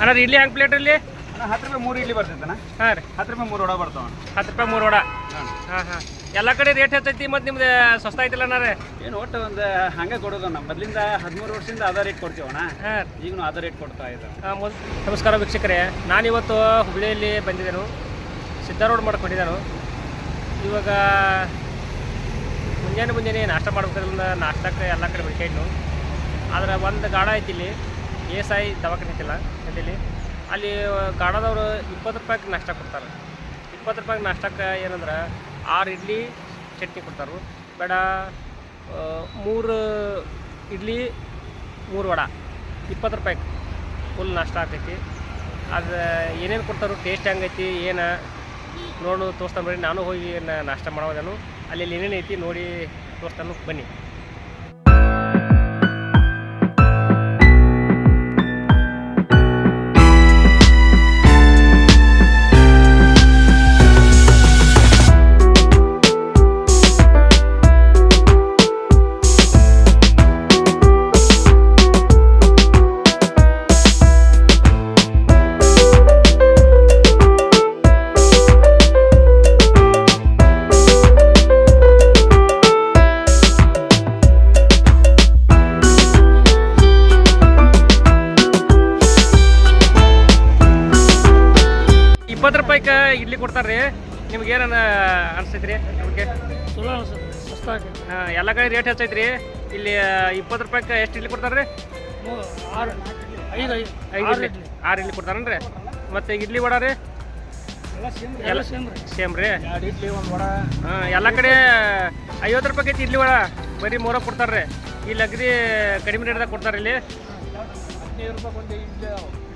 ಅಣ್ಣ ಇಡ್ಲಿ ಹೆಂಗೆ ಪ್ಲೇಟ್ ಇಲ್ಲಿ ಅಣ್ಣ ಹತ್ತು ರೂಪಾಯಿ ಮೂರು ಇಡ್ಲಿ ಬರ್ತೈತಣ್ಣ ಹಾಂ ರೀ. ಹತ್ತು ರೂಪಾಯಿ ಮೂರು ವಡ ಬರ್ತಾವ ಹತ್ತು ರೂಪಾಯಿ ಮೂರು ವಡ. ಹಾಂ ಹಾಂ ಎಲ್ಲ ಕಡೆ ರೇಟ್ ಹೆಚ್ಚೈತಿ ಮತ್ತು ನಿಮ್ದು ಸ್ವಸ್ತ ಐತಿಲ್ಲ ಅಣ್ಣ ಏನು ಒಟ್ಟು ಒಂದು ಹಂಗೆ ಕೊಡೋದು ನಮ್ಮ ಮೊದಲಿಂದ ಹದಿಮೂರು ವರ್ಷದಿಂದ ಅದ ರೇಟ್ ಕೊಡ್ತೀವಣ್ಣ ಹಾಂ ಈಗಲೂ ಅದ ರೇಟ್ ಕೊಡ್ತಾ ಇದ್ದಾರೆ. ನಮಸ್ಕಾರ ವೀಕ್ಷಕರೇ. ನಾನಿವತ್ತು ಹುಬ್ಳಿಯಲ್ಲಿ ಬಂದಿದ್ದೆನು. ಸಿದ್ಧಾರೋಡ್ ಮಾಡ್ಕೊಂಡಿದ್ದಾನು ಇವಾಗ ಮುಂಜಾನೆ ಮುಂಜಾನೆ ನಾಷ್ಟ ಮಾಡ್ಬೇಕಂದ್ರೆ ನಾಷ್ಟಕ್ಕೆ ಎಲ್ಲ ಕಡೆ ಹುಡುಕಾಯ್ನು ಆದ್ರೆ ಒಂದು ಗಾಡ ಐತಿ ಇಲ್ಲಿ. ಎ ಐ ದವಾಖಾನೆ ಐತಿಲ್ಲ ಅಲ್ಲಿ ಗಾಡದವರು ಇಪ್ಪತ್ತು ರೂಪಾಯಿಗೆ ನಾಷ್ಟ ಕೊಡ್ತಾರೆ. ಇಪ್ಪತ್ತು ರೂಪಾಯಿಗೆ ನಾಷ್ಟಕ್ಕೆ ಏನಂದ್ರೆ, ಆರು ಇಡ್ಲಿ, ಚಟ್ನಿ ಕೊಡ್ತಾರೆ. ಬೇಡ ಮೂರು ಇಡ್ಲಿ, ಮೂರು ವಡ. ಇಪ್ಪತ್ತು ರೂಪಾಯಿಗೆ ಫುಲ್ ನಾಷ್ಟ ಆಗ್ತೈತಿ ಅದು ಏನೇನು ಕೊಡ್ತಾರೋ ಟೇಸ್ಟ್ ಹೆಂಗೈತಿ ಏನು? ನೋಡು ತೋರಿಸ್ತಾನೆ ಬರೀ ನಾನು ಹೋಗಿ ನಾಷ್ಟ ಮಾಡೋದೇನು. ಅಲ್ಲಿ ಏನೇನು ಐತಿ, ನೋಡಿ ತೋರಿಸ್ತಾನು ಬನ್ನಿ. ರೂಪಾಯಿಗೆ ಇಡ್ಲಿ ಕೊಡ್ತಾರೆ ರೀ ನಿಮ್ಗೆ ಏನ ಅನಿಸ್ತೈತಿ ರೀ ನಿಮಗೆ? ಚಲೋ ಹಾಂ ಎಲ್ಲ ಕಡೆ ರೇಟ್ ಹೆಚ್ಚೈತಿ ರೀ ಇಲ್ಲಿ ಇಪ್ಪತ್ತು ರೂಪಾಯಿಗೆ ಎಷ್ಟು ಇಡ್ಲಿ ಕೊಡ್ತಾರೆ ರೀ ಮೂರು ಆರು ಐದು ಐದು. ಐದು ಆರು ಇಡ್ಲಿ ಕೊಡ್ತಾರನ್ರಿ? ಮತ್ತು ಇಡ್ಲಿ ವಡ ರೀ? ಎಲ್ಲ ಸೇಮ್ ರೀ ಸೇಮ್ ಇಡ್ಲಿ ಒಂದು ವಡ. ಹಾಂ ಎಲ್ಲ ಕಡೆ ಐವತ್ತು ರೂಪಾಯಿ ಐತಿ ಇಡ್ಲಿ ವಡ. ಬರೀ ಮೂರ ಕೊಡ್ತಾರ್ರಿ. ಇಲ್ಲಿ ಅಗ್ರಿ ಕಡಿಮೆ ರೇಟ್ದಾಗ ಕೊಡ್ತಾರೆ ಇಲ್ಲಿ.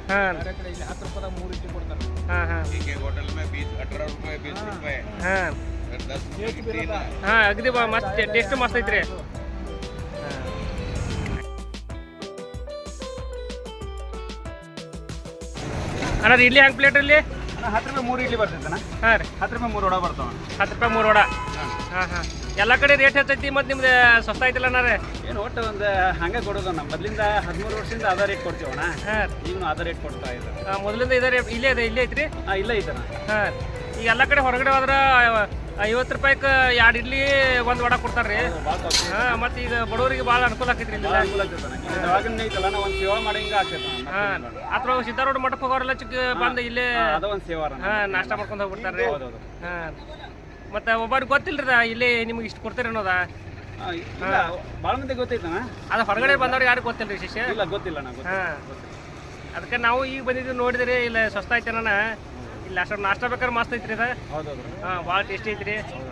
ಹದಿನೈದು ರೂಪಾಯಿ ಒಂದು ಇಡ್ಲಿ ಅದಾವ. ಹಾಂ ಬೇರೆ ಕಡೆ ಇಲ್ಲಿ ಹತ್ತು ರೂಪಾಯಿದಾಗ ಮೂರು ಇಡ್ಲಿ ಕೊಡ್ತಾರೆ ಹಾಂ ಹಾಂ ठीक है होटल में बीस अठारह रुपए बीस रुपए ಹಾಂ फिर दस रुपए ಟೇಸ್ಟ್ की ಬೇರೆ तीन ಅದ. है ಹಾಂ ಅಗದಿ ಬಾ ಮಸ್ತ್ ಟೇಸ್ಟ್ ಮಸ್ತ್ ಐತ್ರಿ ಅಣ್ಣ ಅದು ಇಡ್ಲಿ ಹೆಂಗೆ ಪ್ಲೇಟ್ ಇಲ್ಲಿ ಅಣ್ಣ ಹತ್ತು ರೂಪಾಯಿ ಮೂರು ಇಡ್ಲಿ ಬರ್ತೈತಣ್ಣ ಹಾಂ ರೀ ಹತ್ತು ರೂಪಾಯಿ ಮೂರು ವಡ ಬರ್ತಾವ ಹತ್ತು ರೂಪಾಯಿ ಮೂರು ವಡ ಹಾಂ ಹಾಂ ಎಲ್ಲ ಕಡೆ ರೇಟ್ ಹೆಚ್ಚೈತಿ ಮತ್ತು ನಿಮ್ದು ಸಸ್ತ ಐತಿಲ್ಲ ಅಣ್ಣ ಏನು ಒಟ್ಟು ಒಂದು ಹಂಗೆ ಕೊಡೋದು ನಮ್ಮ ಮೊದಲಿಂದ ಹದಿಮೂರು ವರ್ಷದಿಂದ ಅದ ರೇಟ್ ಕೊಡ್ತೀವಣ್ಣ ಹಾಂ. ಈಗಲೂ ಅದ ರೇಟ್ ಕೊಡ್ತಾ ಇದ್ದಾರೆ. ಮೊದಲಿಂದ ಇದೇ ರೇಟ್ ಇಲ್ಲೇ ಇದೆ ಇಲ್ಲೇ ಐತ್ರಿ? ಹಾಂ ಇಲ್ಲ ಐತಣ್ಣ ಹಾಂ. ಈಗ ಎಲ್ಲ ಕಡೆ ಹೊರಗಡೆ ಹೋದ್ರೆ ಐವತ್ತು ರೂಪಾಯಿಗೆ ಎರಡು ಇಡ್ಲಿ ಒಂದು ವಡ ಕೊಡ್ತಾರೆ ರೀ ಹಾಂ ಮತ್ತು ಈಗ ಬಡವರಿಗೆ ಭಾಳ ಅನುಕೂಲ ಆಕೈತ್ರಿ ಇಲ್ಲ ಇಲ್ಲಿ ಇಲ್ಲಿ ಐತಲ್ಲ ನಾವು ಒಂದು ಸೇವಾ ಮಾಡಂಗೆ ಆಗ್ತೈತಣ್ಣ ಹಾಂ. ಅಥವಾ ಸಿದ್ದಾರೋಡ್ ಮಠಕ್ಕೆ ಹೋಗೋರೆಲ್ಲ ಚಿಕ್ಕ ಬಂದು ಇಲ್ಲೇ ಅದ ಒಂದು ಸೇವಾ ಹಾಂ ನಾಷ್ಟ ಮಾಡ್ಕೊಂಡು ಹೋಗ್ಬಿಡ್ತಾರೆ ರೀ ಹಾಂ. ಮತ್ತು ಒಬ್ಬರಿಗೆ ಗೊತ್ತಿಲ್ಲ ರೀ ಇಲ್ಲಿ ನಿಮ್ಗೆ ಇಷ್ಟು ಕೊಡ್ತೀರಿ ಅನ್ನೋದ? ಭಾಳ ಮಂದಿ ಗೊತ್ತೈತನ ಅದ ಹೊರಗಡೆ ಬಂದವ್ರಿಗೆ ಯಾರು ಗೊತ್ತಿಲ್ಲ ರೀ ಶಿಷ್ಯ? ಇಲ್ಲ ಗೊತ್ತಿಲ್ಲ ನಾ ಹಾಂ. ಅದಕ್ಕೆ ನಾವು ಈಗ ಬಂದಿದ್ದು ನೋಡಿದ್ರಿ ಇಲ್ಲ ಸ್ವಸ್ಥ ಐತೆ ನಾನು ಇಲ್ಲಿ ಅಷ್ಟು ನಾಷ್ಟ ಬೇಕಾದ್ರೆ ಮಸ್ತ್ ಐತ್ರಿ ಅದ. ಹೌದೌದು. ಹಾಂ ಭಾಳ ಟೇಸ್ಟಿ ಐತ್ರಿ. ಹೌದು